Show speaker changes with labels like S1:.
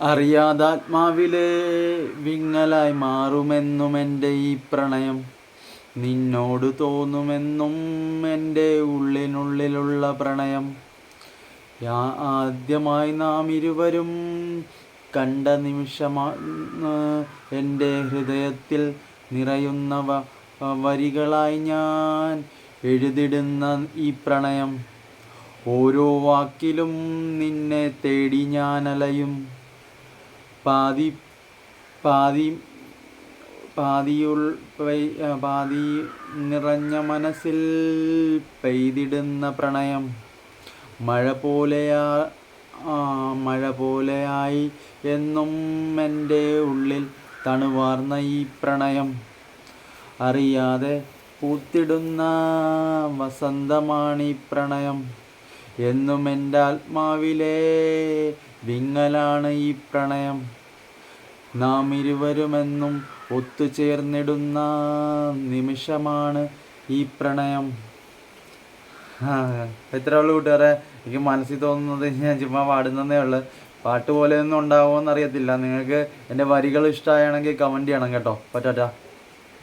S1: അറിയാതാത്മാവിലെ വിങ്ങലായി മാറുമെന്നും എന്റെ ഈ പ്രണയം. നിന്നോട് തോന്നുമെന്നും എന്റെ ഉള്ളിനുള്ളിലുള്ള പ്രണയം. യാ- ആദ്യമായി നാം ഇരുവരും കണ്ട നിമിഷമാണ് എന്റെ ഹൃദയത്തിൽ നിറയുന്നവ വരികളായി ഞാൻ എഴുതിടുന്ന ഈ പ്രണയം. ഓരോ വാക്കിലും നിന്നെ തേടി ഞാൻ അലയും പാതി പാതി പാതിയുൾ പാതി നിറഞ്ഞ മനസ്സിൽ പെയ്തിടുന്ന പ്രണയം. മഴ പോലെയാ മഴ പോലെയായി എന്നും എന്റെ ഉള്ളിൽ തണുവാർന്ന ഈ പ്രണയം. അറിയാതെ പൂത്തിടുന്ന വസന്തമാണീ പ്രണയം. എന്നും എന്റെ ആത്മാവിലെ വിങ്ങലാണ് ഈ പ്രണയം. നാം ഇരുവരുമെന്നും ഒത്തുചേർന്നിടുന്ന നിമിഷമാണ് ഈ പ്രണയം. എത്ര ഉള്ളു കൂട്ടുകാരെ? എനിക്ക് മനസ്സിൽ തോന്നുന്നത് ഞാൻ ചുമ്മാ പാടുന്നതേ ഉള്ളു. പാട്ട് പോലെയൊന്നും ഉണ്ടാവുമോ എന്നറിയത്തില്ല നിങ്ങൾക്ക് എന്റെ വരികൾ ഇഷ്ടമായാണെങ്കിൽ കമന്റ് ചെയ്യണം കേട്ടോ. പറ്റാറ്റാ